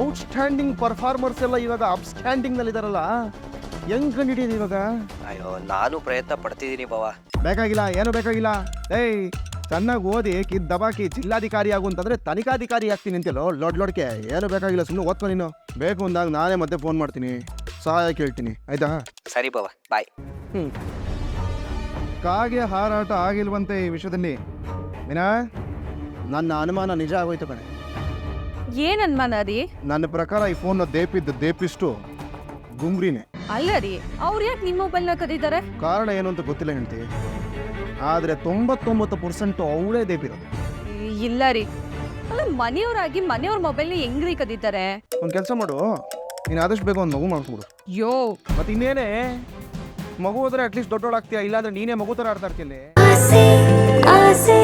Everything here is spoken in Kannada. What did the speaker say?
ಔಟ್ಸ್ಟ್ಯಾಂಡಿಂಗ್ ಪರ್ಫಾರ್ಮರ್ಸ್ ಎಲ್ಲ ಇವಾಗ ಅಪ್ಸ್ಟ್ಯಾಂಡಿಂಗ್ನಲ್ಲಿ ಇದಾರಲ್ಲ ಹೆಂಗ್ ಕಂಡಿಡಿಯೋದು ಇವಾಗ? ಅಯ್ಯೋ ನಾನು ಪ್ರಯತ್ನ ಪಡ್ತಿದ್ದೀನಿ ಬಾವ. ಬೇಕಾಗಿಲ್ಲ ಏನು ಬೇಕಾಗಿಲ್ಲ. ಏಯ್ ಚೆನ್ನಾಗಿ ಓದಿ ಕಿದ್ ದಬಾಕಿ ಜಿಲ್ಲಾಧಿಕಾರಿ ಆಗು ಅಂತಂದ್ರೆ ತನಿಖಾಧಿಕಾರಿ ಆಗ್ತೀನಿ ಅಂತೀಯಲ್ಲೋ ಲೊಡ್ ಲೊಡ್ಕೆ. ಏನು ಬೇಕಾಗಿಲ್ಲ ಸುಮ್ಮನೆ ಓದ್ಕೊ ನೀನು. ಬೇಕು ಅಂದಾಗ ನಾನೇ ಮತ್ತೆ ಫೋನ್ ಮಾಡ್ತೀನಿ. ಸಹಾಯ ಕೇಳ್ತೀನಿ ಆಯ್ತಾ? ಸರಿ ಬಾವ ಬಾಯ್. ಹ್ಮ್. ಕಾಗೆ ಹಾರಾಟ ಆಗಿಲ್ವಂತೆ ಈ ವಿಷಯದಲ್ಲಿ. ಮೀನಾ ನನ್ನ ಅನುಮಾನ ನಿಜ ಆಗೋಯ್ತು ಕಣೆ. ಏನ್ ಅನ್ಮಾನ ರೀ ನನ್ನ ಪ್ರಕಾರ ಈ ಫೋನ್ ದೇಪಿದ್ದ ದೇಪಿಷ್ಟು ಗುಂಗ್ರಿನೇ. ಅಲ್ಲ ರೀ ಅವ್ರು ಯಾಕೆ ನಿಮ್ಮ ಮೊಬೈಲ್ನ ಕದೀತಾರೆ? ಕಾರಣ ಏನು ಅಂತ ಗೊತ್ತಿಲ್ಲ ಹೇಳ್ತಿ ಆದರೆ ತೊಂಬತ್ತೊಂಬತ್ತು ಪರ್ಸೆಂಟು ಅವಳೇ ದೇಪಿರೋದು. ಇಲ್ಲ ರೀ ಅಲ್ಲ ಮನೆಯವರಾಗಿ ಮನೆಯವ್ರ ಮೊಬೈಲ್ನ ಹೆಂಗ್ರಿ ಕದೀತಾರೆ? ಒಂದು ಕೆಲಸ ಮಾಡು. ನೀನು ಆದಷ್ಟು ಬೇಗ ಒಂದು ಮಗು ಮಾಡಿಸ್ಬಿಡು ಯೋ. ಮತ್ತೆ ಇನ್ನೇನೆ ಮಗು ಹೋದ್ರೆ ಅಟ್ಲೀಸ್ಟ್ ದೊಡ್ಡೋಳಾಗ್ತೀಯ ಇಲ್ಲಾಂದ್ರೆ ನೀನೇ ಮಗು ಥರ ಆಡ್ತಾ ಆಸೆ.